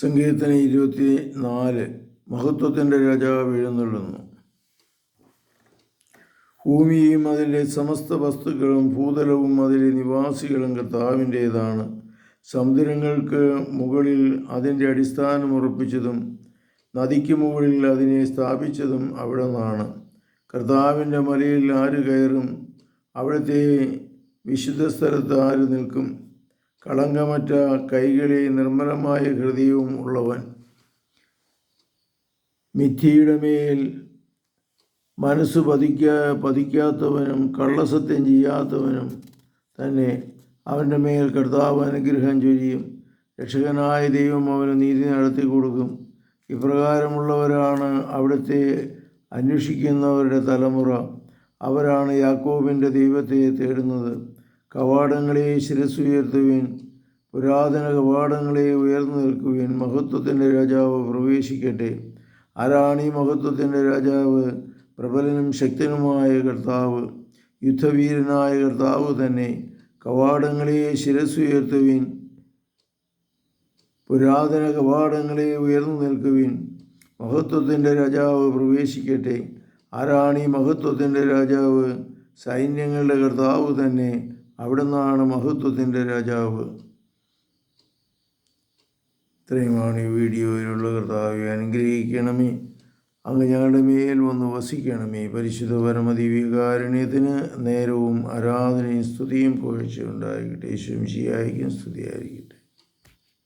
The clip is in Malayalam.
സങ്കീർത്തന ഇരുപത്തി നാല് മഹത്വത്തിന്റെ രാജാവ് എഴുന്നള്ളുന്നു. ഭൂമിയും അതിലെ സമസ്ത വസ്തുക്കളും ഭൂതലവും അതിലെ നിവാസികളും കർത്താവിന്റേതാണ്. സമുദ്രങ്ങൾക്ക് മുകളിൽ അതിന്റെ അടിസ്ഥാനം ഉറപ്പിച്ചതും നദിക്ക് മുകളിൽ അതിനെ സ്ഥാപിച്ചതും അവിടെ നിന്നാണ് കർത്താവിന്റെ മലയിൽ ആര് കയറും? അവിടുത്തെ വിശുദ്ധ സ്ഥലത്ത് ആര് നിൽക്കും? കളങ്കമറ്റ കൈകളെ നിർമ്മലമായ ഹൃദയവും ഉള്ളവൻ മിഥ്യയുടെ മേൽ മനസ്സ് പതിക്കാ പതിക്കാത്തവനും കള്ളസത്യം ചെയ്യാത്തവനും തന്നെ അവന്റെ മേൽ കർത്താവ് അനുഗ്രഹം ചൊരിയും. രക്ഷകനായ ദൈവം അവന് നീതി നടത്തി കൊടുക്കും. ഇപ്രകാരമുള്ളവരാണ് അവിടുത്തെ അന്വേഷിക്കുന്നവരുടെ തലമുറ. അവരാണ് യാക്കോബിന്റെ ദൈവത്തെ തേടുന്നത്. കവാടങ്ങളെ ശിരസ്സുയർത്തുവീൻ പുരാതന കവാടങ്ങളെ ഉയർന്നു നിൽക്കുവീൻ. മഹത്വത്തിന്റെ രാജാവ് പ്രവേശിക്കട്ടെ. ആരാണ് ഈ മഹത്വത്തിന്റെ രാജാവ്? പ്രബലനും ശക്തനുമായ കർത്താവ്. യുദ്ധവീരനായ കർത്താവ് തന്നെ. കവാടങ്ങളെ ശിരസ്സുയർത്തുവീൻ പുരാതന കവാടങ്ങളെ ഉയർന്നു നിൽക്കുവിൻ. മഹത്വത്തിന്റെ രാജാവ് പ്രവേശിക്കട്ടെ. ആരാണ് ഈ മഹത്വത്തിന്റെ രാജാവ്? സൈന്യങ്ങളുടെ കർത്താവ് തന്നെ. അവിടുന്നാണ് മഹത്വത്തിന്റെ രാജാവ്. ഇത്രയുമാണ് ഈ വീഡിയോയിലുള്ള കർത്താവെ അനുഗ്രഹിക്കണമേ. അങ്ങ് ഞങ്ങളുടെ മേൽ വന്ന് വസിക്കണമേ. പരിശുദ്ധ പരമദിവ്യകാരുണ്യത്തിന് നേരവും ആരാധനയും സ്തുതിയും പുകഴ്ച ശുംശിയായിരിക്കും യേശും ശിയായിരിക്കും സ്തുതിയായിരിക്കും